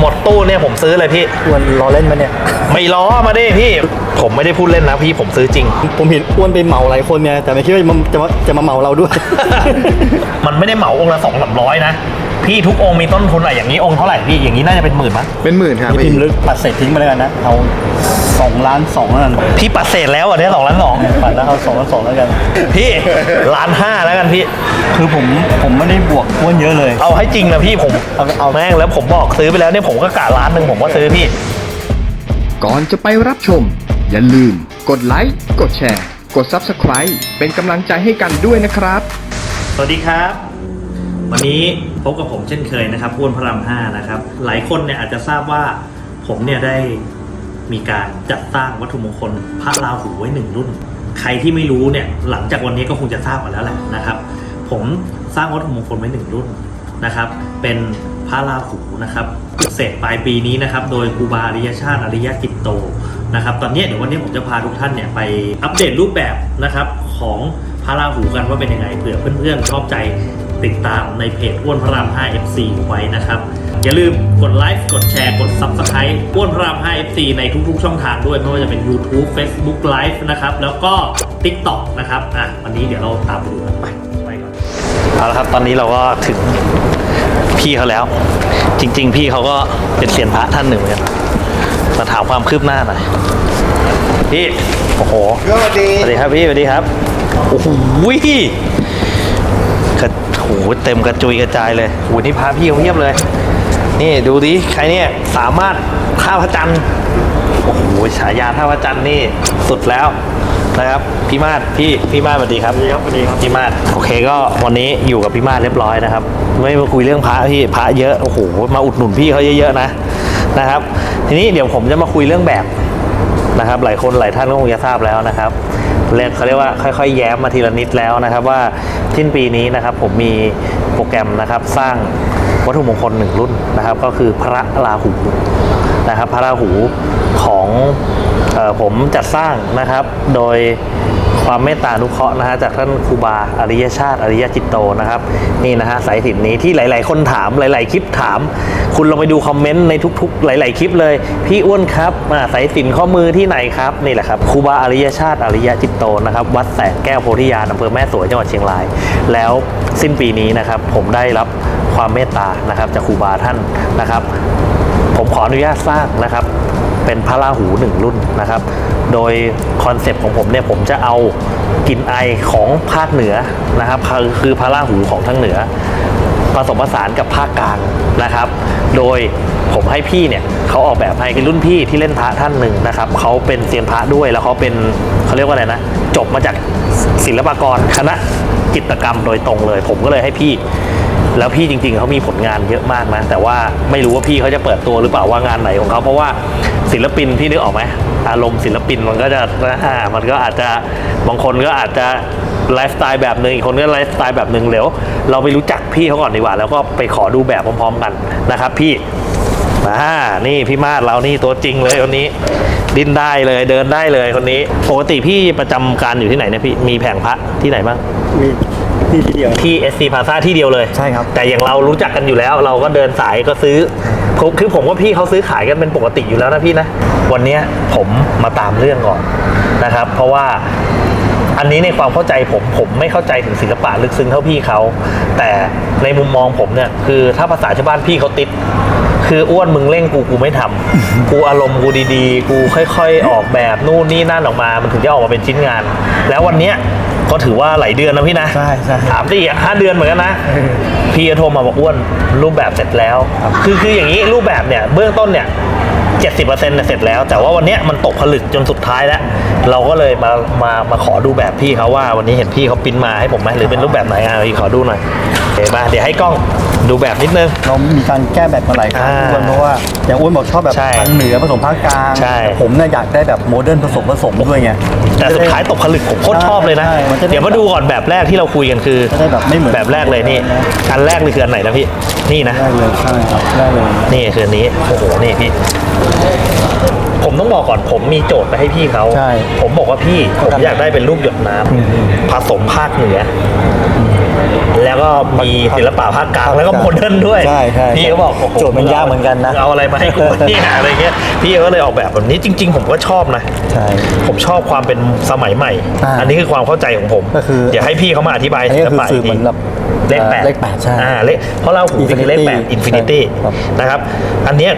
หมดตู้เนี่ยผมซื้อเลยพี่อ้วนล้อเล่นมาเนี่ย ไม่ล้อมาดิพี่ ผมไม่ได้พูดเล่นนะพี่ผมซื้อจริง ผมเห็นอ้วนไปเหมาหลายคนเนี่ยแต่ไม่คิดว่าจะมาจะมาจะมาเหมาเราด้วย มันไม่ได้เหมาองค์ละสองสามร้อยนะ พี่ทุกองค์มีต้นทุนอะไรอย่างนี้องค์เท่าไหร่พี่อย่างนี้น่าจะเป็นหมื่นมั้งเป็นหมื่นครับนี่พิพี่มพ์ลึกปัดเศษทิ้งไปแล้วกันนะเอา สองล้านสองแล้วกันพี่ปัดเศษแล้วอะเนี่ยสองล้านสองปัดแล้วเอาสองล้านสองแล้วกัน พี่ล้านห้าแล้วกันพี่ คือผมผมไม่ได้บวกอ้วนเยอะเลย เอาให้จริงนะพี่ผมเอาเอาแม่งแล้วผมบอกซื้อไปแล้วเนี่ยผมก็กะล้านหนึ่งผมก็ซื้อพี่ ก่อนจะไปรับชม อย่าลืม กดไลค์กดแชร์ กด Subscribe เป็นกำลังใจให้กันด้วยนะครับ สวัสดีครับ วันนี้พบกับผมเช่นเคยนะครับอ้วนพระรามห้านะครับ หลายคนเนี่ยอาจจะทราบว่าผมเนี่ยได้ มีการจัดสร้างวัตถุมงคลพระราหูไว้หนึ่งรุ่น ใครที่ไม่รู้เนี่ยหลังจากวันนี้ก็คงจะทราบกันแล้วแหละนะครับ ผมสร้างวัตถุมงคลไว้หนึ่งรุ่นนะครับ เป็นพระราหูนะครับเสร็จปลายปีนี้นะครับ โดยครูบาอริยชาติอริยกิตโตนะครับ ตอนนี้เดี๋ยววันนี้ผมจะพาทุกท่านเนี่ยไปอัปเดตรูปแบบนะครับของพระราหูกันว่าเป็นยังไงเผื่อเพื่อนๆชอบใจติดตามในเพจอ้วนพระราม5 FC ไว้นะครับ อย่าลืมกดไลค์กดแชร์กด Subscribe อ้วนพระราม5 FC ในทุกๆ ช่องทางด้วยไม่ว่าจะเป็น YouTube Facebook Live นะครับ แล้วก็ TikTok นะครับ อะ วันนี้เดี๋ยวเราตามไปดูกันไปไปก่อนเอาละครับ ตอนนี้เราก็ถึงพี่เขาแล้ว จริง ๆ พี่เขาก็เป็นเซียนพระท่านหนึ่งเหมือนกันมาถามความคืบหน้าหน่อยพี่ โอ้โห สวัสดีสวัสดีครับพี่สวัสดีครับ โอ้โหกระโหเต็มกระจุยกระจายเลยโอ้โหนี่พาพี่เขาเงียบเลย นี่ดูดิใครเนี่ยสามารถท่าพระจันทร์โอ้โหฉายาท่าพระจันทร์นี่สุดแล้วนะครับพี่มาศพี่พี่มาศสวัสดีครับสวัสดีครับสวัสดีครับพี่มาศโอเคก็วันนี้อยู่กับพี่มาศเรียบร้อยนะครับ ไม่มาคุยเรื่องพระพี่พระเยอะโอ้โหมาอุดหนุนพี่เขาเยอะๆนะนะครับ ทีนี้เดี๋ยวผมจะมาคุยเรื่องแบบนะครับ หลายคนหลายท่านก็คงจะทราบแล้วนะครับ เรียกเขาเรียกว่าค่อยๆ แย้มมาทีละนิดแล้วนะครับว่าทิ้นปีนี้นะครับผมมีโปรแกรมนะครับสร้างวัตถุมงคลหนึ่งรุ่นนะครับ ก็คือพระราหูนะครับพระราหูของออผมจัดสร้างนะครับโดย ความเมตตาอนุเคราะห์นะฮะจากท่านครูบาอริยชาติอริยจิตโตนะครับนี่นะฮะสายสินนี้ที่หลาย ๆ คนถามหลาย ๆ คลิปถาม คุณลองไปดูคอมเมนต์ในทุก ๆ หลาย ๆ คลิปเลย พี่อ้วนครับอ่าสายสินข้อมือที่ไหนครับนี่แหละครับครูบาอริยชาติอริยจิตโตนะครับวัดแสงแก้วโพธิญาณอำเภอแม่สวยจังหวัดเชียงราย แล้วสิ้นปีนี้นะครับผมได้รับความเมตตานะครับจากครูบาท่านนะครับ ผมขออนุญาตสร้างนะครับ เป็นพระราหูหนึ่งรุ่นนะครับ โดยคอนเซปต์ของผมเนี่ยผมจะเอากลิ่นไอของภาคเหนือนะครับ คือพระราหูของทางเหนือ ผสมผสานกับภาคกลางนะครับ โดยผมให้พี่เนี่ยเขาออกแบบให้คือรุ่นพี่ที่เล่นพระท่านหนึ่งนะครับเขาเป็นเซียนพระด้วยแล้วเขาเป็นเขาเรียกว่าอะไรนะจบมาจากศิลปากรคณะจิตรกรรมโดยตรงเลย ผมก็เลยให้พี่ แล้วพี่จริงๆเขามีผลงานเยอะมากนะ แต่ว่าไม่รู้ว่าพี่เขาจะเปิดตัวหรือเปล่าว่างานไหนของเขาเพราะว่าศิลปินพี่นึกออกไหมอารมณ์ศิลปินมันก็จะอ่ามันก็อาจจะบางคนก็อาจจะไลฟ์สไตล์แบบหนึ่งอีกคนก็ไลฟ์สไตล์แบบหนึ่งเดี๋ยวเราไปรู้จักพี่เขาก่อนดีกว่า แล้วก็ไปขอดูแบบพร้อมๆกันนะครับ พี่อ่านี่พี่มาศเรานี่ตัวจริงเลยคนนี้ดิ้นได้เลยเดินได้เลยคนนี้ ปกติพี่ประจำการอยู่ที่ไหนเนี่ยพี่มีแผงพระที่ไหนบ้างมี ที่ที่เดียว ที่ SC Plaza ที่เดียวเลยใช่ครับ แต่อย่างเรารู้จักกันอยู่แล้ว เราก็เดินสายก็ซื้อผมคือผมว่าพี่เขาซื้อขายกันเป็นปกติอยู่แล้วนะพี่นะ วันเนี้ยผมมาตามเรื่องก่อนนะครับ เพราะว่าอันนี้ในความเข้าใจผมผมไม่เข้าใจถึงศิลปะลึกซึ้งเท่าพี่เขา แต่ในมุมมองผมเนี่ยคือถ้าภาษาชาวบ้านพี่เขาติด คืออ้วนมึงเร่งกูกูไม่ทำ กูอารมณ์กูดีๆ กูค่อย ๆ ออกแบบนู่นนี่นั่นออกมา มันถึงจะออกมาเป็นชิ้นงาน แล้ววันเนี้ย ก็ถือว่าหลายเดือนนะพี่นะใช่ใช่ถามสิอะห้าเดือนเหมือนกันนะ พี่ก็โทรมาบอกอ้วนรูปแบบเสร็จแล้ว คือคืออย่างนี้รูปแบบเนี่ยเบื้องต้นเนี่ย เจ็ดสิบเปอร์เซ็นต์เสร็จแล้ว แต่ว่าวันเนี้ยมันตกผลึกจนสุดท้ายแล้ว เราก็เลยมามามาขอดูแบบพี่เขาว่าวันนี้เห็นพี่เขาปริ้นมาให้ผมไหมหรือเป็นรูปแบบไหนอะพี่ขอดูหน่อยเดี๋ยวมาเดี๋ยวให้กล้องดูแบบนิดนึง เรามีการแก้แบบมาหลายครั้งอ่าทุกคนเพราะว่าอย่างอ้วนบอกชอบแบบใช่ทางเหนือผสมภาคกลางใช่ ผมเนี่ยอยากได้แบบโมเดิร์นผสมผสมด้วยไง แต่สุดท้ายตกผลึกผมโคตรชอบเลยนะ ใช่มันจะได้เดี๋ยวมาดูก่อนแบบแรกที่เราคุยกันคือจะได้แบบไม่เหมือน แบบแรกเลยนี่อันแรกเลยคืออันไหนนะพี่นี่นะ ได้เลยใช่ครับได้เลย นี่คืออันนี้โอ้โหนี่พี่ ผมต้องบอกก่อนผมมีโจทย์ไปให้พี่เขา ใช่ผมบอกว่าพี่ผมอยากได้เป็นรูปหยดน้ำผสมภาคเหนืออแล้วก็มีศิลปะภาคกลางแล้วก็โมเดิร์นด้วยใช่ใช่พี่ก็บอกโอ้โหโจทย์มันยากเหมือนกันนะ เอาอะไรมาให้กูเนี่ยอะไรเงี้ยพี่ก็เลยออกแบบแบบนี้จริง ๆ ผมก็ชอบนะ ใช่ ผมชอบความเป็นสมัยใหม่ อ่าอันนี้คือความเข้าใจของผม ก็คือ เดี๋ยวให้พี่เขามาอธิบายอันนี้ก็คือศิลปะสื่อเหมือนแบบ เลขแปดเลขแปดใช่อ่าเลขเพราะเราหูนี่คือเลขแปด Infinity อินฟินิตี้ครับนะครับ อันเนี้ย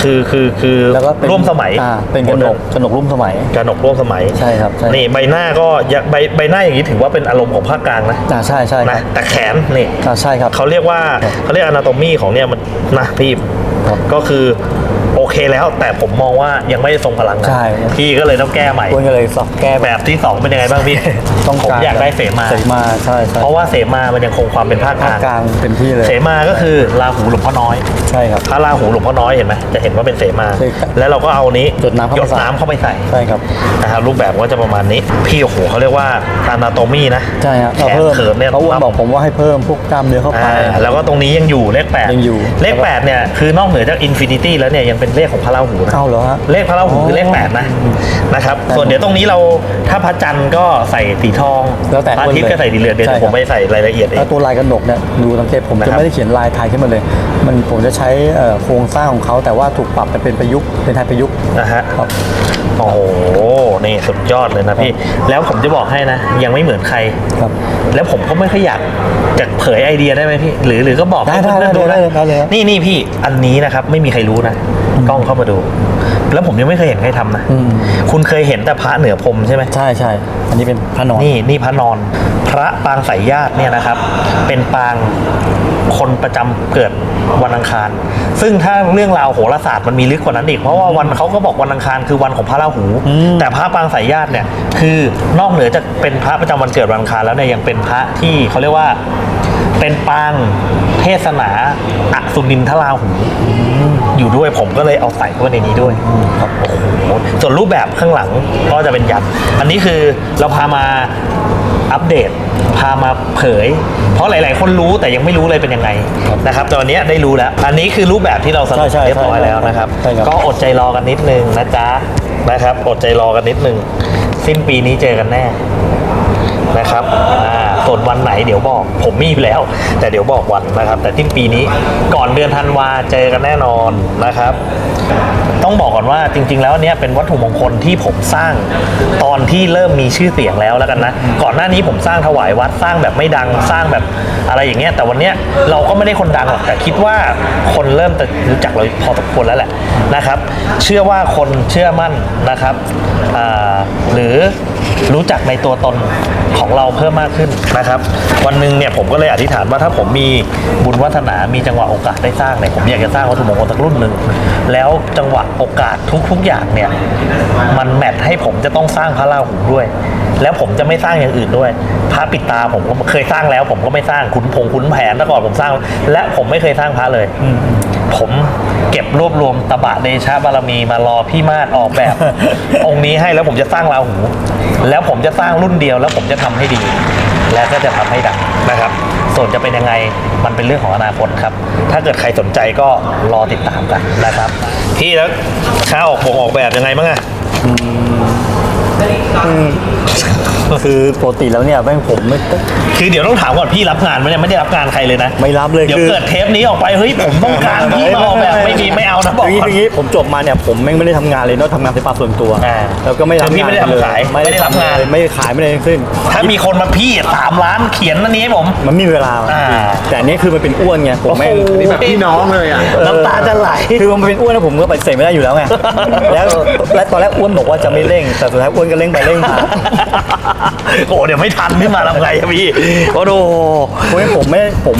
คือคือคือแล้วก็เป็นร่วมสมัยอ่าเป็นกระหนกกระหนกร่วมสมัยกระหนกร่วมสมัยใช่ครับใช่นี่ใบหน้าก็ยังใบใบหน้าอย่างนี้ถือว่าเป็นอารมณ์ของภาคกลางนะอ่าใช่ใช่ครันะบแต่แขนนี่อ่าใช่ครับเขาเรียกว่าเขาเรียกอนาโตมีของเนี่ยมันนะพี่ครับก็คือ โอเคแล้ว แต่ผมมองว่ายังไม่ทรงพลังนะใช่ พี่ก็เลยต้องแก้ใหม่อ้วนก็เลยสอบแก้แบบที่สองเป็นยังไงบ้างพี่ต้องผมการอยากได้เสมา เสมาใช่ใช่เพราะว่าเสมามันยังคงความเป็นภาคกภาคลางกลางเต็มที่เลยเสมาก็คือราหูหลวงพ่อน้อย ใช่ครับ พระราหูหลวงพ่อน้อยเห็นไหมจะเห็นว่าเป็นเสมา ใช่ครับแล้วเราก็เอานี้หยดน้ำเข้าหยไปดใส่น้ำเข้าไปใส่ใช่ครับ นะครับรูปแบบก็จะประมาณนี้ พี่โอ้โหเขาเรียกว่าอนาโตมีนะใช่ครับแขเรานเพิ่มเขินเนี่ยเขาอ้วนบอกผมว่าให้เพิ่มพวกกล้ามเนื้อเข้าไป อ่าแล้วก็ตรงนี้ยังอยู่เลขแปดยังอยู่เลขแปดเนี่ยคือนอกเหนือจากอินฟินิตี้แล้วเนี่ยยังเป็นเลขของพระราหูนะเอาเหรอฮะ เลขพระราหูคือเลขอ๋อแปดนะนะครับใช่ส่วนเดี๋ยวตรงนี้เราถ้าพระจันทร์ก็ใส่สีทองแล้วแต่พระอาทิตย์คนเลยก็ใส่สีเหลืองเดี๋ยวใช่ครับ ผมไปใส่รายละเอียดเอแล้ง วตัวลายกระหนกเนี่ยดูสังเกตผมนะคจะรับไม่ได้เขียนลายไทยขึ้นมาเลย มันผมจะใช้เอ่อโครงสร้างของเขาแต่ว่าถูกปรับไปเป็นประยุกต์เป็นไทยประยุกต์นะฮะครับโอ้โหนี่สุดยอดเลยนะพี่ แล้วผมจะบอกให้นะ ยังไม่เหมือนใครครับ แล้วผมก็ไม่ค่อยอยากจะเผยไอเดียได้ไหมพี่ หรือหรือก็บอกได้ให้ได้เพื่อนๆดูได้นะได้ได้เลยครับนี่นี่พี่อันนี้นะครับไม่มีใครรู้นะกล้องเข้ามาดู แล้วผมยังไม่เคยเห็นใครทำนะอืม คุณเคยเห็นแต่พระเหนือพรมใช่ไหม ใช่ใช่อันนี้เป็นพระนอน นี่นี่พระนอน พระปางสายญาติเนี่ยนะครับ เป็นปางคนประจำเกิดวันอังคาร ซึ่งถ้าเรื่องราวโหราศาสตร์มันมีลึกกว่านั้นอีกเพราะว่าวันเขาก็บอกวันอังคารคือวันของพระราหู อืม แต่พระปางสายญาติเนี่ยคือนอกเหนือจากเป็นพระประจำวันเกิดวันอังคารแล้วเนี่ยยังเป็นพระที่เขาเรียกว่า เป็นปางเทศนาอสุนินทราหูอยู่ด้วยผมก็เลยเอาใส่เข้าไปในนี้ด้วยครับโอ้โหส่วนรูปแบบข้างหลังก็จะเป็นยันต์อันนี้คือเราพามาอัปเดต พามาเผย เพราะหลาย ๆ คนรู้แต่ยังไม่รู้เลยเป็นยังไงนะครับแต่วันนี้ได้รู้แล้ว อันนี้คือรูปแบบที่เราสรุปใช่ใช่เรียบร้อยแล้วนะครับใช่ครับ ก็อดใจรอกันนิดนึงนะจ๊ะนะครับ อดใจรอกันนิดนึง สิ้นปีนี้เจอกันแน่นะครับอ่า ส่วนวันไหนเดี๋ยวบอก ผมมีอยู่แล้ว แต่เดี๋ยวบอกวันนะครับ แต่ที่ปีนี้ก่อนเดือนธันวาเจอกันแน่นอนนะครับ ต้องบอกก่อนว่าจริง ๆ แล้วเนี้ยเป็นวัตถุมงคลที่ผมสร้างตอนที่เริ่มมีชื่อเสียงแล้วแล้วกันนะ ก่อนหน้านี้ผมสร้างถวายวัดสร้างแบบไม่ดังสร้างแบบอะไรอย่างเงี้ยแต่วันเนี้ยเราก็ไม่ได้คนดังหรอกแต่คิดว่าคนเริ่มจะรู้จักเราพอสมควรแล้วแหละนะครับ เชื่อว่าคนเชื่อมั่นนะครับหรือ รู้จักในตัวตนของเราเพิ่มมากขึ้นนะครับ วันหนึ่งเนี่ยผมก็เลยอธิษฐานว่าถ้าผมมีบุญวัฒนามีจังหวะโอกาสได้สร้างเนี่ยผมอยากจะสร้างวัตถุมงคลสักรุ่นหนึ่งแล้วจังหวะโอกาสทุกๆอย่างเนี่ยมันแมทให้ผมจะต้องสร้างพระราหูด้วย แล้วผมจะไม่สร้างอย่างอื่นด้วยพระปิดตาผมก็เคยสร้างแล้ว ผมก็ไม่สร้างขุนพงขุนแผนแต่ก่อนผมสร้าง และผมไม่เคยสร้างพระเลยผมเก็บรวบรวมตบะเดชะบารมีมารอพี่มาศออกแบบ องค์นี้ให้แล้วผมจะสร้างราหู แล้วผมจะสร้างรุ่นเดียว แล้วผมจะทำให้ดี และก็จะทำให้ดังนะครับ ส่วนจะเป็นยังไงมันเป็นเรื่องของอนาคตครับ ถ้าเกิดใครสนใจก็รอติดตามกันนะครับ พี่แล้วค่าออกบงออกแบบยังไงบ้างอะ 네. คือปกติแล้วเนี่ยแม่งผมไม่คือเดี๋ยวต้องถามก่อนพี่รับงานไหมเนี่ยไม่ได้รับงานใครเลยนะ ไม่รับเลยเดี๋ยวคือเกิดเทปนี้ออกไปเฮ้ยผมต้องการพี่มาออกแบบไม่มีไม่เอานะบอกย่างนี้ก่อนอย่างนี้ผมจบมาเนี่ยผมแม่งไม่ได้ทำงานเลยนอกทำงานศิลปะส่วนตัวอ่าแล้วก็ไม่รับคือพี่งานไม่ได้ทำขายเลยไม่ได้รับงานเลยไม่ได้ขายไม่ได้ทั้งสิ้น ถ้ามีคนมาพี่สามล้านเขียนอันนี้ให้ผมมันไม่มีเวลาอ่าแต่อันนี้คือมันเป็นอ้วนไงผมแม่งโอ้โหนี่แบบพี่น้องเลยอะน้ำตาจะไหลคือมันเป็นอ้วนแล้วผมก็ปฏิเสธไม่ได้อยู่แล้วไงแล้วและตอนแรกอ้วนบอกว่าจะไม่เร่งแต่สุดท้ายอ้วนก็เร่งไปเร่งมาโอ้เดี๋ยวไม่ทันขึ้นมาทำไงอะพี่โอ้โหเพราะฉะนั้นผมไม่ผม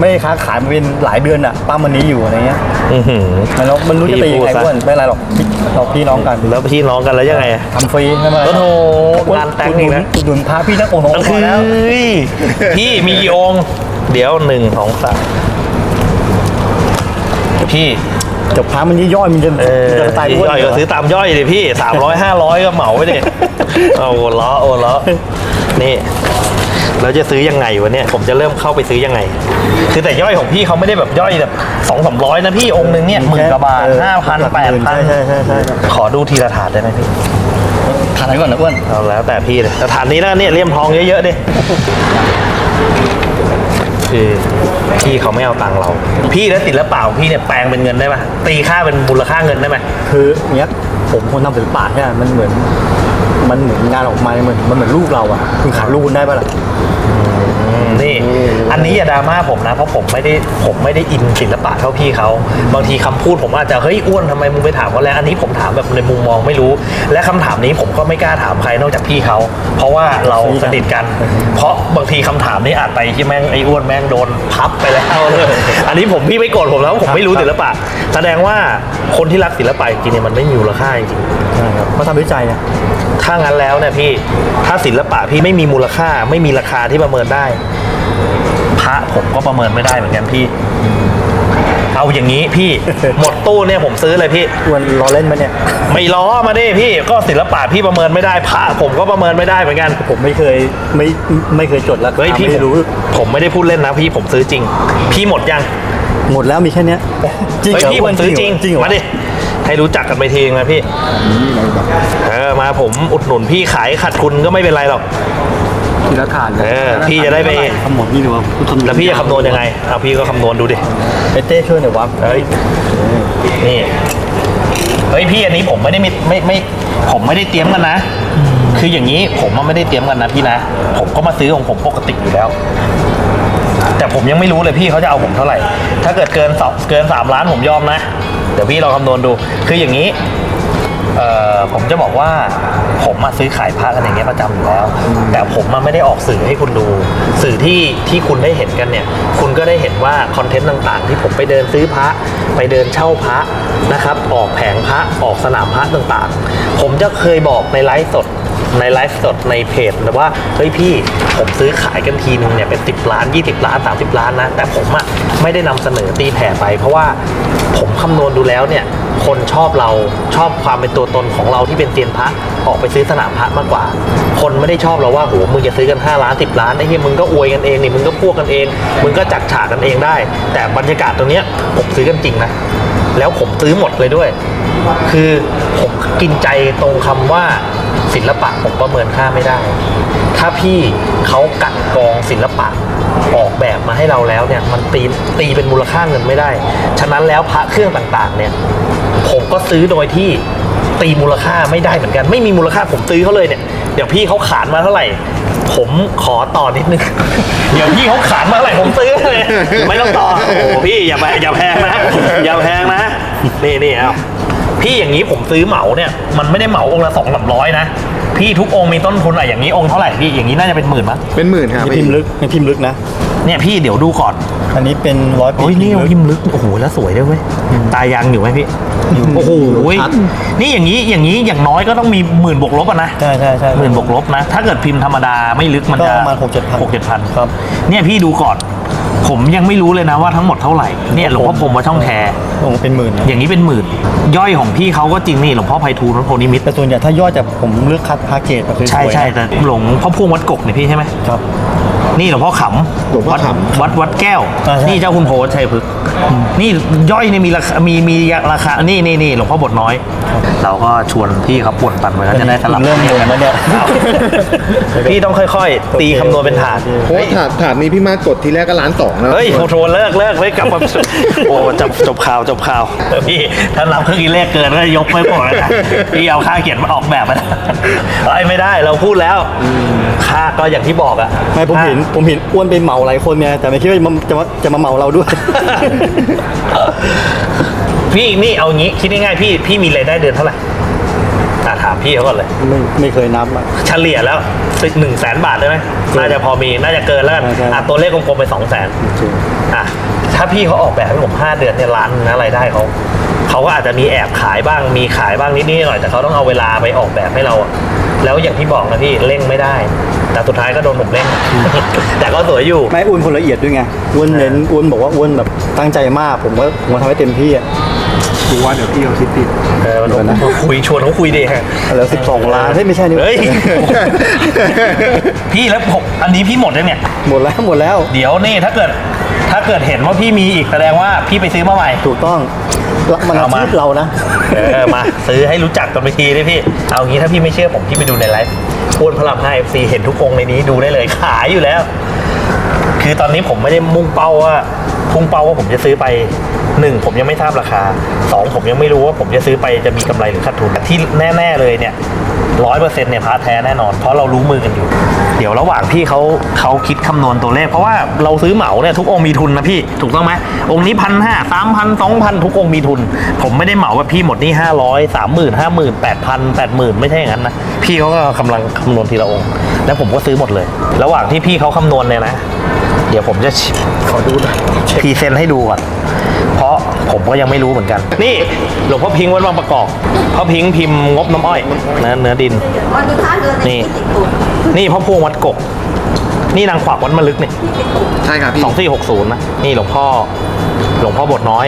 ไม่ค้าขายมาเป็นหลายเดือนอะป้ามันนี้อยู่อะไรเงี้ยอื้อหือมันแล้วมันรู้จะตียังไงพี่พูดซะ อ้วนไม่เป็นไรหรอกพี่เราพี่น้องกันแล้วพี่น้องกันแล้วยังไงอะ ทำฟรีใช่ไหมโอ้โหงานแต่งอีกนะอุดหนุนพาพี่นักโอ้โหนั่นพคืออแล้วพี่มีกี่องค์เดี๋ยวหนึ่งสองสามพี่ จบพามันย่อยๆมันจะเออจะตายอ้วนย่อยเหรก็อซื้อตามย่อยดิพี่สามร้อยห้าร้อยก็เหมาไปดิเอาโอ้ล้อโอ้ล้อนี่แล้วจะซื้อยังไงวะเนี่ยผมจะเริ่มเข้าไปซื้อยังไง คือแต่ย่อยของพี่เขาไม่ได้แบบย่อยแบบสองสามร้อยนะพี่องค์หนึงเนี่ยหมื่นกว่าบาทเออห้าพันหลักแปหดมื่นพันใช่ใช่ใช่ใช่ขอดูทีละถาดได้ไหมพี่ทานไหนก่อนนะอ้วนเอาแล้วแต่พี่เลยแต่ถาดนี้แล้วกันเนี่ยเลี่ยมทองเยอะๆดิคือ พี่เขาไม่เอาตังค์เรา พี่แล้วศิลปะของพี่เนี่ยแปลงเป็นเงินได้ปะตีค่าเป็นมูลค่าเงินได้ไหมคือเนี้ยผมคนทำศิลปะใช่ไหมมันเหมือน มันเหมือนงานออกมาเหมือนมันเหมือนลูกเราอะคุณขายลูกคุณได้ปะล่ะอืม นี่อันนี้อย่าดราม่าผมนะ เพราะผมไม่ได้ผมไม่ได้อินศิลปะเท่าพี่เขาบางทีคำพูดผมอาจจะเฮ้ยอ้วนทำไมมึงไปถามเขาแล้ว อันนี้ผมถามแบบในมุมมองไม่รู้ และคำถามนี้ผมก็ไม่กล้าถามใครนอกจากพี่เขาเพราะว่าเราสนิทกัน เพราะบางทีคำถามนี้อาจไปที่แม่งไอ้อ้วนแม่งโดนพับไปแล้วเลยอันนี้ผมพี่ไม่โกรธผมแล้วผมไม่รู้ศิลปะ แสดงว่าคนที่รักศิลปะจริงๆเนี่ยมันไม่มีมูลค่าจริงๆใช่ครับเขาทำด้วยใจเนี่ยถ้างั้นแล้วเนี่ยพี่ถ้าศิลปะพี่ไม่มีมูลค่าไม่มีราคาที่ประเมินได้ พระผมก็ประเมินไม่ได้เหมือนกันพี่ เอาอย่างนี้พี่ หมดตู้เนี่ยผมซื้อเลยพี่ อ้วนล้อเล่นมาเนี่ย ไม่ล้อมาดิพี่ ก็ศิลปะพี่ประเมินไม่ได้พระผมก็ประเมินไม่ได้เหมือนกัน ผมไม่เคยไม่ไม่เคยจดแล้วเฮ้ยพี่ไม่รู้ผมไม่ได้พูดเล่นนะพี่ผมซื้อจริง พี่หมดยัง หมดแล้วมีแค่เนี้ยจริงเฮ้ยเหรอพี่อ้ผวนมซื้อจริงจริงเหรอมาดิให้รู้จักกันไปทีนึงนะพี่ เออมาผมอุดหนุนพี่ขายขาดทุนก็ไม่เป็นไรหรอก ทีละถาดเออพี่จะได้ไปทั้งหมดนี่ดูว่าแล้วพี่จะคำนวณยังไงเอาพี่ก็คำนวณดูดิไปเต้ช่วยหน่อยวะเฮ้ยนี่เฮ้ยพี่อันนี้ผมไม่ได้ไม่ไม่ไม่ผมไม่ได้เตรียมกันนะ คืออย่างนี้ผมมันไม่ได้เตรียมกันนะพี่นะ ผมก็มาซื้อของผมปกติอยู่แล้ว แต่ผมยังไม่รู้เลยพี่เขาจะเอาผมเท่าไหร่ ถ้าเกิดเกินสองเกินสามล้านผมยอมนะ เดี๋ยวพี่ลองคำนวณดู คืออย่างนี้ เอ่อผมจะบอกว่าผมมาซื้อขายพระกันอย่างเงี้ยประจำอยู่แล้ว แต่ผมมาไม่ได้ออกสื่อให้คุณดู สื่อที่ที่คุณได้เห็นกันเนี่ย คุณก็ได้เห็นว่าคอนเทนต์ต่างๆ ที่ผมไปเดินซื้อพระ ไปเดินเช่าพระนะครับ ออกแผงพระออกสนามพระต่างๆ ผมจะเคยบอกในไลฟ์สดในไลฟ์สดในเพจนะว่าเฮ้ยพี่ผมซื้อขายกันทีนึงเนี่ยเป็น 10 ล้าน 20 ล้าน 30 ล้านนะ แต่ผมอะไม่ได้นำเสนอตีแผ่ไป เพราะว่าผมคำนวณดูแล้วเนี่ย คนชอบเราชอบความเป็นตัวตนของเราที่เป็นเซียนพระออกไปซื้อสนามพระมากกว่า คนไม่ได้ชอบเราว่าโหมึงจะซื้อกัน 5 ล้าน 10 ล้านไอ้เหี้ยมึงก็อวยกันเองนี่มึงก็พวกกันเอง มึงก็จัดฉากกันเองได้ แต่บรรยากาศตรงเนี้ยผมซื้อกันจริงนะแล้วผมซื้อหมดเลยด้วย คือผมกินใจตรงคำว่าศิลปะผมประเมินค่าไม่ได้ ถ้าพี่เขากลันกรองศิลปะ ออกแบบมาให้เราแล้วเนี่ยมันตีตีเป็นมูลค่าเงินไม่ได้ ฉะนั้นแล้วพระเครื่องต่างๆ เนี่ยผมก็ซื้อโดยที่ตีมูลค่าไม่ได้เหมือนกัน ไม่มีมูลค่าผมซื้อเขาเลยเนี่ยเดี๋ยวพี่เขาขานมาเท่าไหร่ ผมขอต่อนิดนึง เดี๋ยวพี่เขาขานมาเท่าไหร่ผมซื้อเลย ไม่ต้องต่อโอ้พี่อย่าไปอย่าแพงนะอย่าแพงนะ นี่นี่เอาพี่อย่างนี้ผมซื้อเหมาเนี่ย มันไม่ได้เหมาองค์ละสองสามร้อยนะ พี่ทุกองค์มีต้นทุนอะอย่างนี้องค์เท่าไหร่พี่อย่างนี้น่าจะเป็นหมื่นมั้งเป็นหมื่นครับนี่พิมพ์ลึกนี่พิมพ์ลึกนะ เนี่ยพี่เดี๋ยวดูก่อน อันนี้เป็นร้อยปีโอ้ยนี่พิมพ์ลึกพิมพ์ลึกโอ้โหแล้วสวยด้วยเว้ยตายยังอยู่ไหมพี่โอ้โหนี่อย่างนี้อย่างนี้อย่างน้อยก็ต้องมีหมื่นบวกลบอะนะใช่ใช่ใช่หมื่นบวกลบนะ ถ้าเกิดพิมพ์ธรรมดาไม่ลึกมันก็จะประมาณ6-7,000หกเจ็ดพันครับเนี่ยพี่ดูก่อน ผมยังไม่รู้เลยนะว่าทั้งหมดเท่าไหร่เนี่ยหลวงพ่อพรหมวัดช่องแคโอ้เป็นหมื่นนะอย่างนี้เป็นหมื่น ย่อยของพี่เขาก็จริงนี่หลวงพ่อไพฑูรย์วัดโพนิมิตรแต่ส่วนใหญ่ถ้ายอดจากผมเลือกคัดพาเกตแบบสวยๆใช่ใช่นะแต่หลวงพ่อพวงวัดกกเนี่ยพี่ใช่ไหมครับ นี่หลวงพ่อขำหลวงพ่อขำวัดวัดวัดแก้ว อ่าใช่ นี่เจ้าคุณโพธิ์ชัยพฤกษ์นี่ย่อยเนี่ยมีราคามีมีราคานี่นี่นี่หลวงพ่อบทน้อย เราก็ชวนพี่เขาปวดปั่นไปแล้วจะได้สลับเริ่มงงแล้วเนี่ยพี่ต้องค่อยๆ ตีคำนวณเป็นถาดเพราะว่าถาดถาดนี้พี่มากกดทีแรกก็ล้านสองแล้วเฮ้ยโทรโทรเลิกเลิกไม่กลับมาโอ้จบจบข่าวจบข่าวพี่ถ้านับเครื่องคิดเลขเกินก็ยกไม่หมดเลยนะพี่เอาค่าเขียนมาออกแบบมาไอ้ยไม่ได้เราพูดแล้วค่าก็อย่างที่บอกอะไม่ผมเห็นผมเห็นอ้วนไปเหมาหลายคนเนี่ยแต่ไม่คิดว่าจะมาจะมาจะมาเหมาเราด้วย พี่นี่เอางี้คิดง่ายๆพี่พี่มีรายได้เดือนเท่าไหร่อะถามพี่เขาก่อนเลย ไม่ไม่เคยนับอะ เฉลี่ยแล้วสิหนึ่งแสนบาทได้ไหมน่าจะพอมีน่าจะเกินแล้วกันใช่ใช่ อะตัวเลขกลมๆไปสองแสนอะถ้าพี่เขาออกแบบให้ผมห้าเดือนเนี่ยล้านหนึ่งนะรายได้เขาเขาก็อาจจะมีแอบขายบ้างมีขายบ้างนิดๆหน่อยแต่เขาต้องเอาเวลาไปออกแบบให้เราอะแล้วอย่างที่บอกนะพี่เร่งไม่ได้ แต่สุดท้ายก็โดนผมเร่ง แต่ก็สวยอยู่ ไม่อ้วนคนละเอียดด้วยไงอ้วนเน้นอ้วนบอกว่าอ้วนแบบตั้งใจมาก ผมว่าผมว่าทำให้เต็มที่อะ กูว่าเดี๋ยวพี่เอาซิติดเออมันมาคุยชวนเขาคุยดิฮะแล้วสิบสองล้านเฮ้ยไม่ใช่นี่เฮ้ยพี่แล้วผมอันนี้พี่หมดแล้วเนี่ย หมดแล้วหมดแล้ว เดี๋ยวนี่ถ้าเกิดถ้าเกิดเห็นว่าพี่มีอีกแสดงว่าพี่ไปซื้อมาใหม่ ถูกต้องมันอาเอามาชีพเรานะ เออมา ซื้อให้รู้จักกันไปทีดิพี่ เอางี้ถ้าพี่ไม่เชื่อผมพี่ไปดูในไลฟ์พูดพระราม5 FC เห็นทุกองค์ในนี้ดูได้เลยขายอยู่แล้ว คือตอนนี้ผมไม่ได้มุ่งเป้าว่า พุ่งเป้าว่าผมจะซื้อไปหนึ่งผมยังไม่ทราบราคาสองผมยังไม่รู้ว่าผมจะซื้อไปจะมีกำไรหรือขาดทุนแต่ที่แน่ ๆ เลยเนี่ยร้อยเปอร์เซ็นต์เนี่ยพาแท้แน่นอน เพราะเรารู้มือกันอยู่ เดี๋ยวระหว่างพี่เขาเขาคิดคำนวณตัวเลข เพราะว่าเราซื้อเหมาเนี่ยทุกองค์มีทุนนะพี่ถูกต้องไหมองค์นี้พันห้าสามพันสองพันทุกองค์มีทุน ผมไม่ได้เหมาว่าพี่หมดนี่ห้าร้อยสามหมื่นห้าหมื่นแปดพันแปดหมื่นไม่ใช่อย่างนั้นนะพี่เขาก็กำลังคำนวณทีละองค์ แล้วผมก็ซื้อหมดเลย ระหว่างที่พี่เขาคำนวณเนี่ยนะ เดี๋ยวผมจะขอดูหน่อยพรีเซนต์ให้ดูก่อนเพราะผมก็ยังไม่รู้เหมือนกัน นี่หลวงพ่อพิงค์วัดบางประกอบพ่อพิงค์พิมพ์งบน้ำอ้อยเนื้อเนื้อดินวันสุดท้ายเดือนนี่ นี่พ่อพวงวัดกก นี่นางขวักวัดมะลึกเนี่ยใช่ครับพี่สองสี่หกศูนย์นะ นี่หลวงพ่อ หลวงพ่อบทน้อย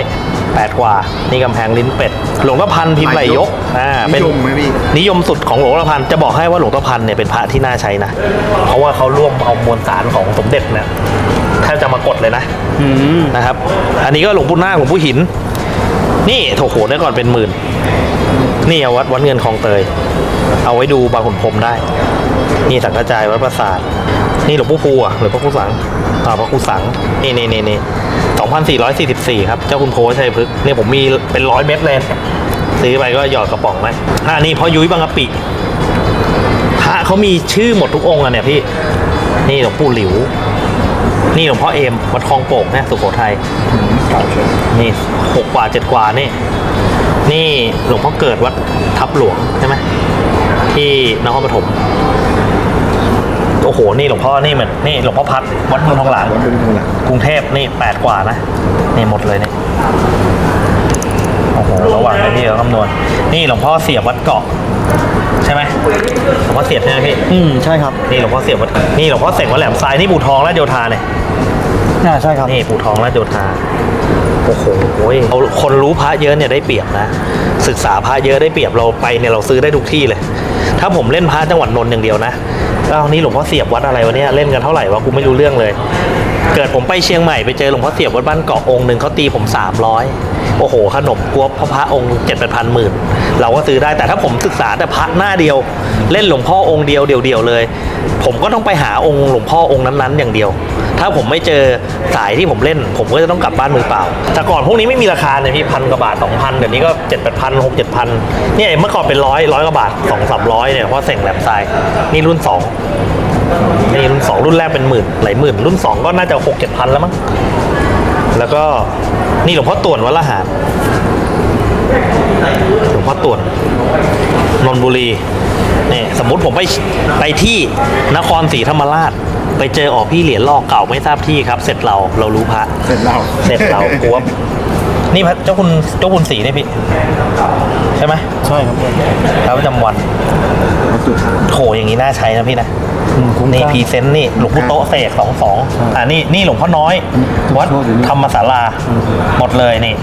แปดกว่า นี่กำแพงลิ้นเป็ด หลวงตาพันธ์พิมพ์ไหลยกอ่าเป็นนิยมไหมพี่นิยมสุดของหลวงตาพันธ์จะบอกให้ว่าหลวงตาพันธ์เนี่ยเป็นพระที่น่าใช้นะ เพราะว่าเขาร่วมเอามวลสารของสมเด็จเนี่ยแทบจะมากดเลยนะอืมนะครับ อันนี้ก็หลวงปู่นาคหลวงปู่หิน นี่โถโหได้ก่อนเป็นหมื่น นี่เอาวัดวัดเงินคลองเตย เอาไว้ดูบางขุนพรหมได้ นี่สังกระจายวัดประสาท นี่หลวงปู่ภูอะหรือพระครูสังอ่าพระครูสัง นี่นี่นี่นี่ สองพันสี่ร้อยสี่สิบสี่ครับ เจ้าคุณโพชัยพฤกษ์เนี่ยผมมีเป็นร้อยเม็ดเลย ซื้อไปก็หยอดกระป๋องไหมอ่านี่พ่อยุ้ยบางกะปิพระเขามีชื่อหมดทุกองค์อะเนี่ยพี่ นี่หลวงปู่หลิว นี่หลวงพ่อเอมวัดคลองโป่งนะสุโขทัยนี่หกกว่าเจ็ดกว่านี่ นี่หลวงพ่อเกิดวัดทับหลวงใช่ไหมที่นครปฐม โอ้โห นี่หลวงพ่อ นี่เหมือนนี่หลวงพ่อพัดวัดเมืองทองหลางวัดเมืองทองหลางกรุงเทพนี่แปดกว่านะ นี่หมดเลยเนี่ยโอ้โห ระหว่างให้พี่เขาคำนวณ นี่หลวงพ่อเสียบวัดเกาะใช่ไหมหลวงพ่อเสียบใช่ไหมพี่ อืมใช่ครับ นี่หลวงพ่อเสียบวัด นี่หลวงพ่อเสกวัดแหลมทรายนี่ปู่ทองและโยธาเนี่ยน่าใช่ครับ นี่ปู่ทองและโยธาโอ้โหเอาคนรู้พระเยอะเนี่ยได้เปรียบนะ ศึกษาพระเยอะได้เปรียบเราไปเนี่ยเราซื้อได้ทุกที่เลย ถ้าผมเล่นพระจังหวัดนนท์อย่างเดียวนะ อ้าวนี่หลวงพ่อเสียบวัดอะไรวะเนี่ยเล่นกันเท่าไหร่วะกูไม่รู้เรื่องเลย เกิดผมไปเชียงใหม่ไปเจอหลวงพ่อเสียบวัดบ้านเกาะองค์หนึ่งเขาตีผม300โอ้โห ขนมกวบพระพระองค์เจ็ดแปดพันหมื่นเราก็ซื้อได้แต่ถ้าผมศึกษาแต่พระหน้าเดียว เล่นหลวงพ่อองค์เดียวเดียวๆเลย ผมก็ต้องไปหาองค์หลวงพ่อองค์นั้นๆอย่างเดียว ถ้าผมไม่เจอสายที่ผมเล่น ผมก็จะต้องกลับบ้านมือเปล่า แต่ก่อนพวกนี้ไม่มีราคาเนี่ยพี่พันกว่าบาทสองพันเดี๋ยวนี้ก็เจ็ดแปดพันหกเจ็ดพันเนี่ยเมื่อก่อนเป็นร้อยร้อยกว่าบาทสองสามร้อยเนี่ยเพราะเส่งแลมทรายนี่รุ่นสองนี่รุ่นสองรุ่นแรกเป็นหมื่นหลายหมื่น รุ่นสองก็น่าจะหกเจ็ดพันแล้วมั้งแล้วก็นี่หลวงพ่อต่วนวัดละหารหลวงพ่อต่วนนนบุรีนี่สมมุติผมไปไปที่นครศรีธรรมราช ไปเจอออกพี่เหรียญลอกเก่าไม่ทราบที่ครับ เสร็จเราเรารู้พระเสร็จแล้วเสร็จเรากลัวนี่พระเจ้าคุณเจ้าคุณศรีเนี่ยพี่ใช่ไหมใช่ครับพระประจำวันโถอย่างนี้น่าใช้นะพี่นะอืมคุ้มนี่ค่าพรีเซนต์นี่หลวงพ่อโต๊ะเสกสองสองอ่านี่นี่หลวงพ่อน้อยวัดธรรมศาลาหมดเลยนี่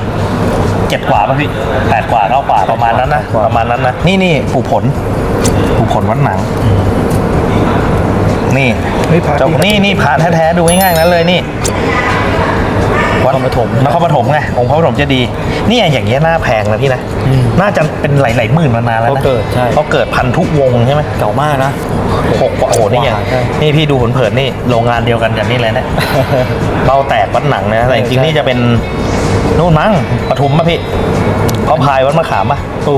เจ็ดกว่าป่ะพี่แปดกว่าเก้ากว่าประมาณนั้นนะประมาณนั้นนะนี่นี่ปู่ผลปู่ผลวัดหนัง นี่เฮ้ยพระเจ้าที่นี่นี่พระแท้ๆดูง่ายๆนั้นเลยนี่วัดปฐมนครปฐมไงองค์พระปฐมเจะดีย์นี่อย่างเงี้ยน่าแพงนะพี่นะน่าจะเป็นหลายๆหมื่นมานานแล้วนะเขาเกิดใช่เขาเกิดพันทุกวงใช่ไหมเก่ามากนะหกกว่าโอ้โหนี่อย่างใช่นี่พี่ดูเผินๆนี่โรงงานเดียวกันกับนี่เลยนะเบ้าแตกวัดหนังนะแต่จริงๆนี่จะเป็นนู่นมั้งปทุมป่ะพี่เขาพายวัดมะขามป่ะโอ้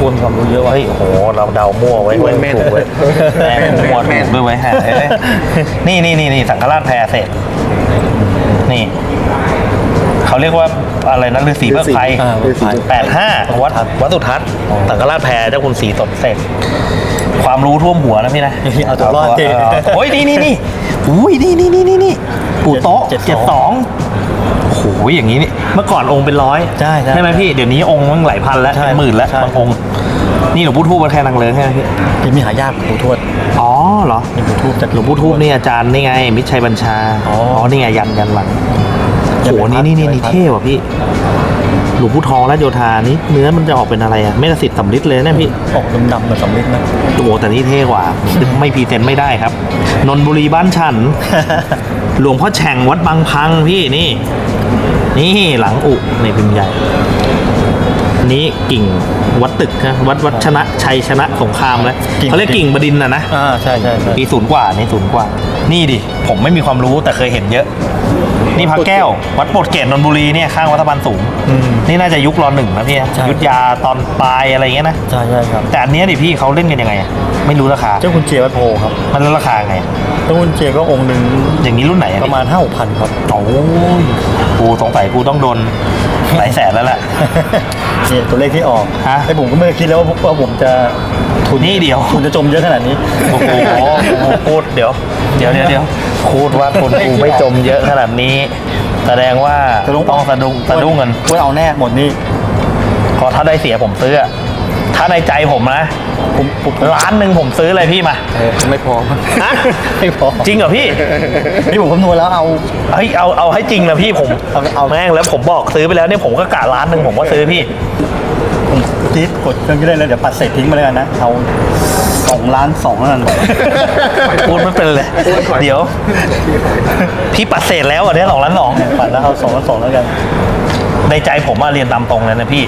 ควรความรู้เยอะว่ะเฮ้ยโอ้โหเราเดามั่วไว้ไว้ยแม่นถูกเว้ยแม่นมั่วถูกด้วยไว้ยฮะเอ้ยนี่นี่นี่นี่สังฆราชแพรเสร็จนี่เขาเรียกว่าอะไรนะฤาษีเบิกไฟอ่าเบิกไฟ แปดห้าวัดวัดสุทัศน์สังฆราชแพรเจ้าคุณศรีสดเสร็จ ความรู้ท่วมหัวนะพี่นะเอาตัวรอดจริงโอ้ยนี่นี่นี่อุ้ยนี่นี่นี่นี่นี่ปู่โต๊ะเจ็ดเจ็ดสสอองงโอ้โหอย่างนี้นี่เมื่อก่อนองค์เป็นร้อยใช่ใช่ใช่ไหมพี่เดี๋ยวนี้องค์มันหลายพันแล้วใช่เป็นหมื่นแล้วใช่ บางองค์ นี่หลวงปู่ทูบวัดแค่นางเลิงใช่ไหมพี่เป็นมีหายากปู่ทวดอ๋อเหรอนี่ปู่ทวดแต่หลวงปู่ทูบนี่อาจารย์นี่ไง มิตรชัยบัญชาอ๋ออ๋นี่ไงยันยันหลังยัโอ้นโหเป็นนี่นี่พันี่ดนี่ยันเป็นพัดเท่ว่ะพี่หลวงพ่ทองและโยธานี่เนื้อมันจะออกเป็นอะไรอะไม่กระสิทธิ์สำลิดเลยนะพี่ออกดำๆเหมือนสำลิดนะโอ้โหแต่นี่เท่กว่า ไม่พรีเซนต์ไม่ได้ครับ นนทบุรีบ้านฉัน หลวงพ่อแฉ่งวัดบางพังพี่นี่ นี่หลังอุในพิมพ์ใหญ่อั นนี้กิ่งวัดตึกนะวัดวัดชนะชัยชนะสงครามเลยเขาเรียกกิ่งบดินทร์นะนะอ่าใช่ใช่ใช่ปีศูนย์กว่านี่ศูนย์กว่า นี่ดิ ผมไม่มีความรู้แต่เคยเห็นเยอะ นี่พระแก้ว วัดโปรดเกตนนทบุรีเนี่ยข้างวัดสะพานสูง อืม นี่น่าจะยุครอหนึ่งนะพี่ใช่ ยุทธยาตอนปลายอะไรอย่างเงี้ยนะ ใช่ใช่ครับ แต่อันเนี้ยดิพี่เขาเล่นกันยังไงอะไม่รู้ราคา เจ้าคุณเจียวัดโพครับมันแล้วราคาไง เจ้าคุณเจียก็องค์หนึ่งอย่างนี้รุ่นไหนอะประมาณห้าหกพันครับ โอ้ยกูสงสัยกูต้องโดนหลายแสนแล้วแหละ นี่ตัวเลขที่ออกฮะ ไอ้ผมก็ไม่เคยคิดแล้วว่าว่าผมจะทุนนี่เดียว ทุนจะจมเยอะขนาดนี้ โอ้โหพูดเดี๋ยว เดี๋ยวเดี๋ยวเดี๋ยวพูดว่าคนกูไม่จมเยอะขนาดนี้ แสดงว่าสะดุ้ง ต้องสะดุ้งสะดุ้งกันว่าเอาแน่หมดนี่ก็ถ้าได้เสียผมซื้ออะ ถ้าในใจผมนะผมผมล้านหนึ่งผมซื้อเลยพี่มาเออไม่พอฮะไม่พอจริงเหรอพี่นี่ผมคำนวณแล้วเอาเฮ้ยเอาเอาให้จริงนะพี่ผมเอาเอาแม่งแล้วผมบอกซื้อไปแล้วเนี่ยผมก็กะล้านหนึ่งผมก็ซื้อพี่ผมคิดกดเครื่องคิดเลขแล้วเดี๋ยวปัดเศษทิ้งมาเลยกันนะเอาสองล้านสองแล้วกันพูดไม่เป็นเลย เดี๋ยว พี่ปัดเศษแล้วอะเนี่ยสองล้านสองปัดแล้วเอาสองล้านสองแล้วกัน ในใจผมว่าเรียนตามตรงเลยนะพี่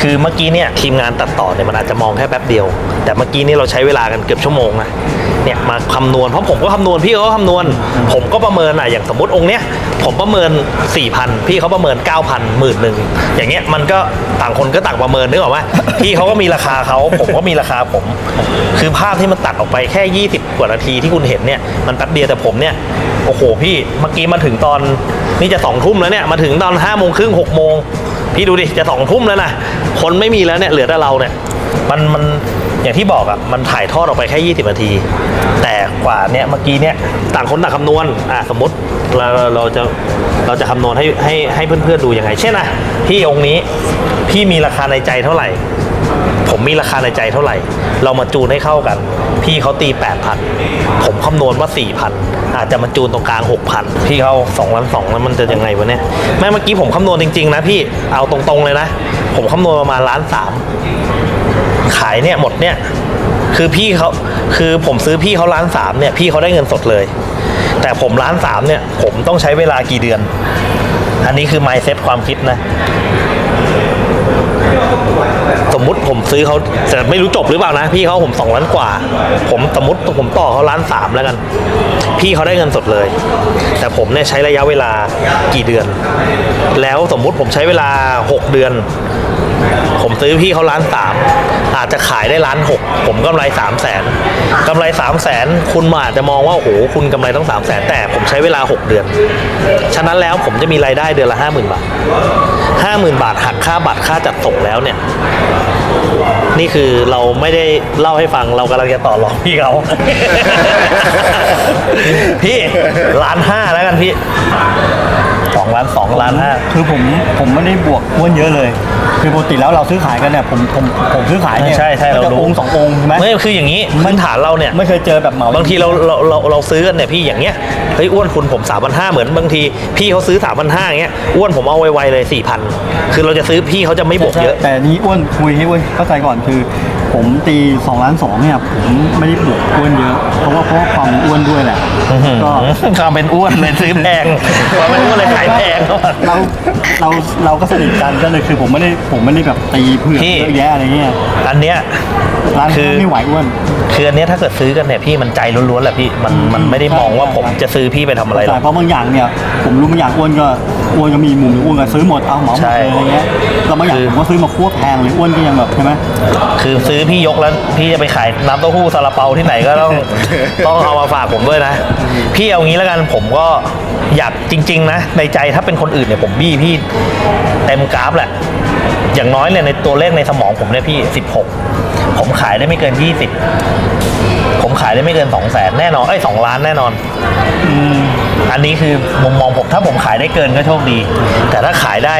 คือเมื่อกี้เนี่ยทีมงานตัดต่อเนี่ยมันอาจจะมองแค่แป๊บเดียว แต่เมื่อกี้นี่เราใช้เวลากันเกือบชั่วโมงนะ เนี่ยมาคำนวณเพราะผมก็คำนวณพี่เขาก็คำนวณ ผมก็ประเมินอะอย่างสมมติองค์เนี้ยผมประเมิน 4,000 พี่เขาประเมิน 9,000หมื่นหนึ่งอย่างเงี้ยมันก็ต่างคนก็ต่างประเมินนึกออกไหมพี่เขาก็มีราคาเขาผมก็มีราคาผม คือภาพที่มันตัดออกไปแค่ 20 กว่านาทีที่คุณเห็นเนี่ยมันแป๊บเดียวแต่ผมเนี่ยโอ้โหพี่เมื่อกี้มาถึงตอนนี่จะสองทุ่มแล้วเนี่ยมาถึงตอนห้าโมงครึ่งหกโมงพี่ดูดิจะสองทุ่มแล้วนะคนไม่มีแล้วเนี่ยเหลือแต่เราเนี่ยมันมัน อย่างที่บอกอะ่ะมันถ่ายทอดออกไปแค่ 20 นาที แต่กว่าเนี่ยเมื่อกี้เนี่ยต่างคนต่างคำนวณอะสมมติเราเราเราจะเราจะคำนวณให้ให้ให้เพื่อนๆดูยังไง เช่นนะพี่องค์นี้พี่มีราคาในใจเท่าไหร่ ผมมีราคาในใจเท่าไหร่ เรามาจูนให้เข้ากัน พี่เขาตี 8,000 ผมคำนวณว่า 4,000 อาจจะมาจูนตรงกลาง 6,000 พี่เขา2ล้าน2แล้วมันจะยังไงวะเนี่ยแม่เมื่อกี้ผมคำนวณจริง ๆ นะพี่เอาตรงๆเลยนะ ผมคำนวณประมาณล้านสาม ขายเนี่ยหมดเนี่ยคือพี่เขาคือผมซื้อพี่เขาล้านสามเนี่ยพี่เขาได้เงินสดเลย แต่ผมล้านสามเนี่ยผมต้องใช้เวลากี่เดือน อันนี้คือ mindset ความคิดนะ สมมุติผมซื้อเขาแต่ไม่รู้จบหรือเปล่านะ พี่เขาผมสองล้านกว่า ผมสมมติผมต่อเขาล้านสามแล้วกัน พี่เขาได้เงินสดเลย แต่ผมเนี่ยใช้ระยะเวลากี่เดือน แล้วสมมุติผมใช้เวลา 6 เดือน ผมซื้อพี่เขาล้านสามอาจจะขายได้ล้านหกผมกำไรสามแสนกำไรสามแสนคุณอาจจะมองว่าโอ้โหคุณกำไรต้องสามแสนแต่ผมใช้เวลา 6 เดือน ฉะนั้นแล้วผมจะมีรายได้เดือนละห้าหมื่นบาทห้าหมื่นบาทหักค่าบัตรค่าจัดส่งแล้วเนี่ยนี่คือเราไม่ได้เล่าให้ฟังเรากำลังจะต่อรองพี่เขาพี่ล้านห้าแล้วกันพี่ สองล้านสองล้านห้าคือผมผมไม่ได้บวกอ้วนเยอะเลย คือปกติแล้วเราซื้อขายกันเนี่ยผมผมผมซื้อขายเนี่ยใช่ใช่เราก็จะรู้ องค์สององค์ใช่ไหมไม่คืออย่างนี้พื้นฐานเราเนี่ย ไม่เคยเจอแบบเหมา บางทีเราเราเราเราซื้อกันเนี่ยพี่อย่างเงี้ยเฮ้ยอ้วนคุณผมสามพันห้าเหมือนบางทีพี่เขาซื้อสามพันห้าอย่างเงี้ยอ้วนผมเอาไวๆเลยสี่พันคือเราจะซื้อพี่เขาจะไม่บวกเยอะใช่แต่นี้อ้วนคุยให้อ้วนเข้าใจก่อนคือ ผมตี2ล้านสองเนี่ยผมไม่ได้บวกอ้วนเยอะ เพราะว่าเพราะว่าความอ้วนด้วยแหละ ก็ ความเป็นอ้วนเลยซื้อแพงความเป็นอ้วนเลยขายแพงเราเราเราก็สนิทกันก็เลยคือผมไม่ได้ผมไม่ได้แบบตีเพื่อนพี่เยอะแยะอะไรเงี้ยอันเนี้ยร้านคือไม่ไหวอ้วน คืออันเนี้ยถ้าเกิดซื้อกันเนี่ยพี่มันใจล้วนๆแหละพี่มันมันไม่ได้มองว่าผมจะซื้อพี่ไปทำอะไรหรใช่อก เพราะบางอย่างเนี่ยผมรู้บางอย่างอ้วนก็อ้วนก็มีมุมหรืออ้วนก็ซื้อหมดเอาเหมาหมดใช่เลยอะไรเงี้ยแล้วบางอย่างคือผมก็ซื้อมาคั่วแพงเลยอ้วนก็ยังแบบใช่ไหม คือซื้อพี่ยกแล้วพี่จะไปขายน้ำเต้าหู้ซาลาเปาที่ไหนก็ต้อง ต้องเอามาฝากผมด้วยนะ พี่เอางี้แล้วกันผมก็อยากจริง ๆ นะ ในใจถ้าเป็นคนอื่นเนี่ยผมบี้พี่เต็มกราฟแหละ อย่างน้อยเนี่ยในตัวเลขในสมองผมเนี่ยพี่ 16 ผมขายได้ไม่เกิน 20 ผมขายได้ไม่เกิน2 0 0แสนแน่นอนเอ้ยสองล้านแน่นอนอันนี้คือมุมมองผมถ้าผมขายได้เกินก็โชคดี แต่ถ้าขายได้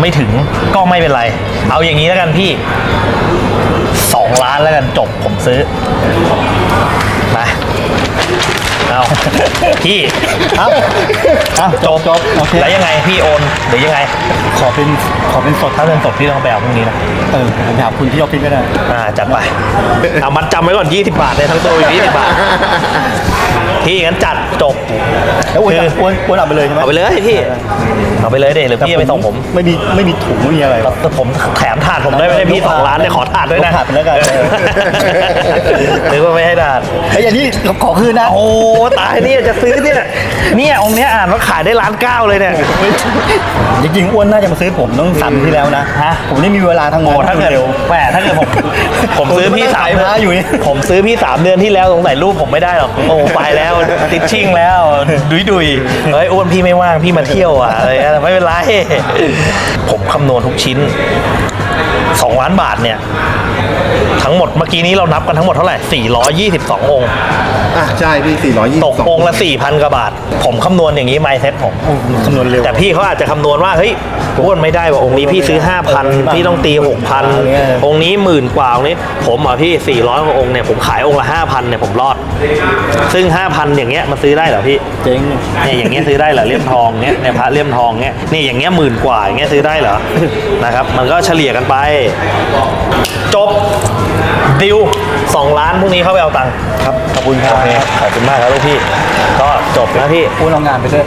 ไม่ถึงก็ไม่เป็นไร เอาอย่างนี้แล้วกันพี่สองล้านแล้วกันจบผมซื้อมา เอาพี่เอ้าเอ้าจบจบโอเคแล้วยังไงพี่โอนหรือยังไง ขอเป็นขอเป็นสดถ้าเงินสดพี่ต้องไปเอาพรุ่งนี้นะเออผมไปหาคุณที่ออฟฟิศก็ได้อ่าจัดไปเอามัดจำไว้ก่อน 20 บาทเลยทั้งตัวอีก20บาทพี่งั้นจัดจบแล้วอ้วนคืออ้วนอ้วนเอาไปเลยใช่ไหมเอาไปเลยพี่เอาไปเลยเดี๋ยวหรือพี่จะไปส่งผม ไม่มีไม่มีถุงไม่มีอะไรหรอกแต่ผมแถมถาดผมได้ไหมเนี่ยพี่สองล้านเนี่ยขอถาดด้วยนะขอถาดไปแล้วกันหรือว่าไม่ให้ถาดไอ้ยอย่างนี้ขอคืนนะโอ้ตายเนี่ยจะซื้อเนี่ยเนี่ยองค์เนี้ยอ่านว่าขายได้ล้านเก้าเลยเนี่ย จริงๆอ้วนน่าจะมาซื้อผมต้องสั่งที่แล้วนะฮะผมนี่มีเวลาทำงาโอ้นถ้าเกิดเร็วแหมถ้าเกิดผมผมซื้อพี่สามขายพระอยู่นี่ผมซื้อพี่สามเดือนที่แล้วสงสัยรูปผมไม่ได้หรอกโอ้ไปแล้วติดชิ่งแล้วดุยดุยเฮ้ยอ้วนพี่ไม่ว่างพี่มาเที่ยวอะอะไรเงี้ยไม่เป็นไรผมคำนวณทุกชิ้นสองล้านบาทเนี่ย ทั้งหมดเมื่อกี้นี้เรานับกันทั้งหมดเท่าไหร่ 422 องค์ อะใช่พี่422ตกองค์ละ 4,000กว่าบาท ผมคำนวณอย่างนี้ไมเซ็ตผม คำนวณเร็ว แต่พี่เขาอาจจะคำนวณว่า เฮ้ยอ้วนไม่ได้ว่าองค์นี้พี่ซื้อ 5,000 พี่ต้องตี 6,000 องค์นี้หมื่นกว่าองค์นี้ ผมอะพี่ 400กว่าองค์เนี่ยผมขายองค์ละ 5,000เนี่ยผมรอด ซึ่ง 5,000 อย่างเงี้ยมันซื้อได้เหรอพี่เจ๊งเนี่ยอย่างเงี้ยซื้อได้เหรอเลี่ยมทองเนี้ยเนี่ยพระเลี่ยมทองเนี้ยนี่อย่างเงี้ยหมื่นกว่าอย่างเงี้ยซื้อได้เหรอนะครับมันก็เฉลี่ยกันไป จบดิวสองล้านพรุ่งนี้เข้าไปเอาตังค์ครับขอบคุณครัโอบเคขอบคุณมากครับลูกพี่ ก็จบนะพี่อ้วนเอางานไปด้วย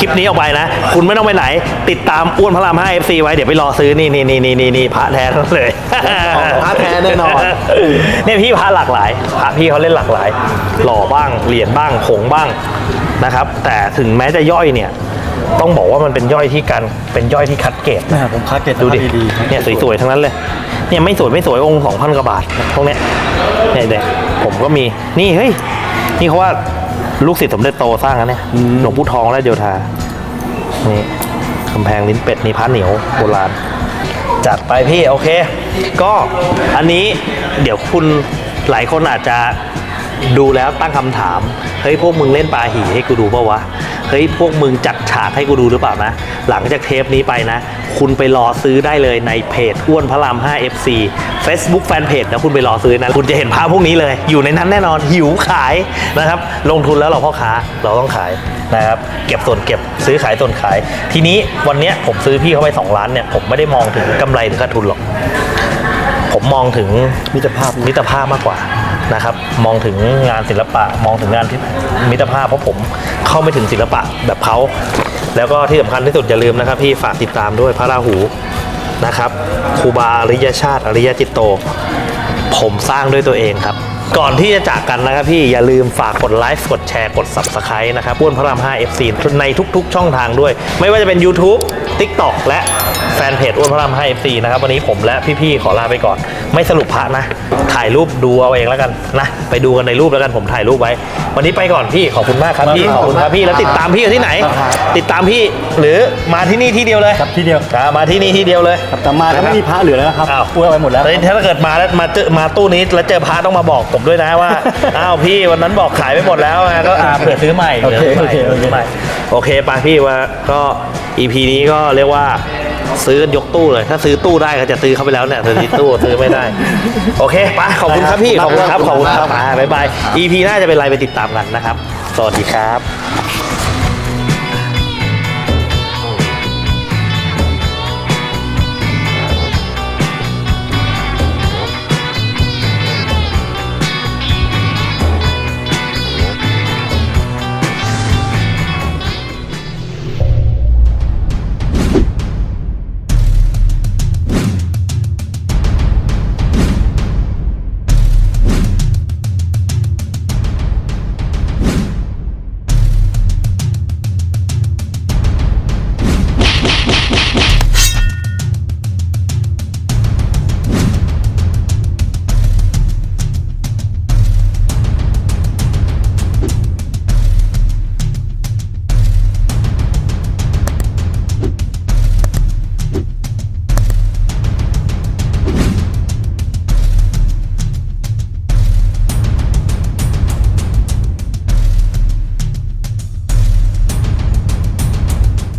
คลิปนี้ออกไปนะ คุณไม่ต้องไปไหน ติดตามอ้วนพระราม 5 FC ไว้ เดี๋ยวไปรอซื้อ นี่นี่นี่นี่นี่นี่พระแท้ทั้งนั้นเลยพระแท้แน่นอน เนี่ยพี่พระหลากหลาย พระพี่เขาเล่นหลากหลาย หล่อบ้าง เหรียญบ้างผงบ้างนะครับ แต่ถึงแม้จะย่อยเนี่ย ต้องบอกว่ามันเป็นย่อยที่กันเป็นย่อยที่คัดเกรดแม่ผมคัดเกตดูดิดีๆเนี่ยสวยๆทั้งนั้นเลยเนี่ยไม่สวยไม่สวยองค์สองพันกว่าบาทพวกเนี้ยเนี่ยเด็กผมก็มีนี่เฮ้ยนี่เขาว่าลูกศิษย์สมเด็จโตสร้างนะเนี่ยหลวงปู่ทองและโยธานี่กำแพงลิ้นเป็ดนี่พระเหนียวโบราณจัดไปพี่โอเค ก็อันนี้เดี๋ยวคุณหลายคนอาจจะ ดูแล้วตั้งคำถาม เฮ้ยพวกมึงเล่นปาหีให้กูดูเปล่าวะ เฮ้ยพวกมึงจัดฉากให้กูดูหรือเปล่านะ หลังจากเทปนี้ไปนะ คุณไปรอซื้อได้เลยในเพจอ้วนพระราม 5 FC Facebook Fanpage นะคุณไปรอซื้อนะ คุณจะเห็นภาพพวกนี้เลย อยู่ในนั้นแน่นอนหิวขายนะครับ ลงทุนแล้วเราพ่อค้าเราต้องขายนะครับ เก็บส่วนเก็บซื้อขายส่วนขาย ทีนี้วันนี้ผมซื้อพี่เขาไป 2 ล้านเนี่ยผมไม่ได้มองถึงกำไรหรือขาดทุนหรอก ผมมองถึงมิตรภาพมิตรภาพมากกว่า นะครับ มองถึงงานศิลปะ มองถึงงานที่มิตรภาพเพราะผมเข้าไม่ถึงศิลปะแบบเขาแล้วก็ที่สำคัญที่สุดอย่าลืมนะครับ พี่ฝากติดตามด้วยพระราหูนะครับครูบาอริยชาติอริยจิตโต ผมสร้างด้วยตัวเองครับ ก่อนที่จะจากกันนะครับพี่อย่าลืมฝากกดไลค์กดแชร์กด Subscribe นะครับอ้วนพระราม 5 FC ในทุก ๆ ช่องทางด้วย ไม่ว่าจะเป็น YouTube TikTok และแฟนเพจอ้วนพระราม 5 FC นะครับ วันนี้ผมและพี่ๆขอลาไปก่อน ไม่สรุปพระนะ ถ่ายรูปดูเอาเองแล้วกันนะ ไปดูกันในรูปแล้วกันผมถ่ายรูปไว้ วันนี้ไปก่อนพี่ขอบคุณมากครับพี่ขอบคุณครับพี่แล้วติดตามพี่กันที่ไหน ติดตามพี่หรือมาที่นี่ที่เดียวเลยครับที่เดียวอ่ามาที่นี่ที่เดียวเลยครับแต่มาแล้วไม่มีพระเหลือแล้วนะครับอ้าวอ้วนเอาไปหมดแล้วเฮ้ยถ้าเกิดมาแล้วมาเจอมาตู้นี้แล้วเจอพระต้องมาบอกผมด้วยนะว่า อ้าวพี่วันนั้นบอกขายไปหมดแล้วนะก็อ่าเผื่อซื้อใหม่โอเคผื่ซื้อใหม่โอเคโอเคซื้อใหม่โอเคไปพี่ว่าก็ EP นี้ก็เรียกว่าซื้อกันยกตู้เลย ถ้าซื้อตู้ได้ก็จะซื้อเข้าไปแล้วเนี่ยแต่ซื้อตู้ซื้อไม่ได้ โอเคไปขอบคุณครับพี่ขอบคุณครับขอบคุณครับอ่าบ๊ายบาย EP หน้าจะเป็นอะไรไปติดตามกันนะครับ สวัสดีครับ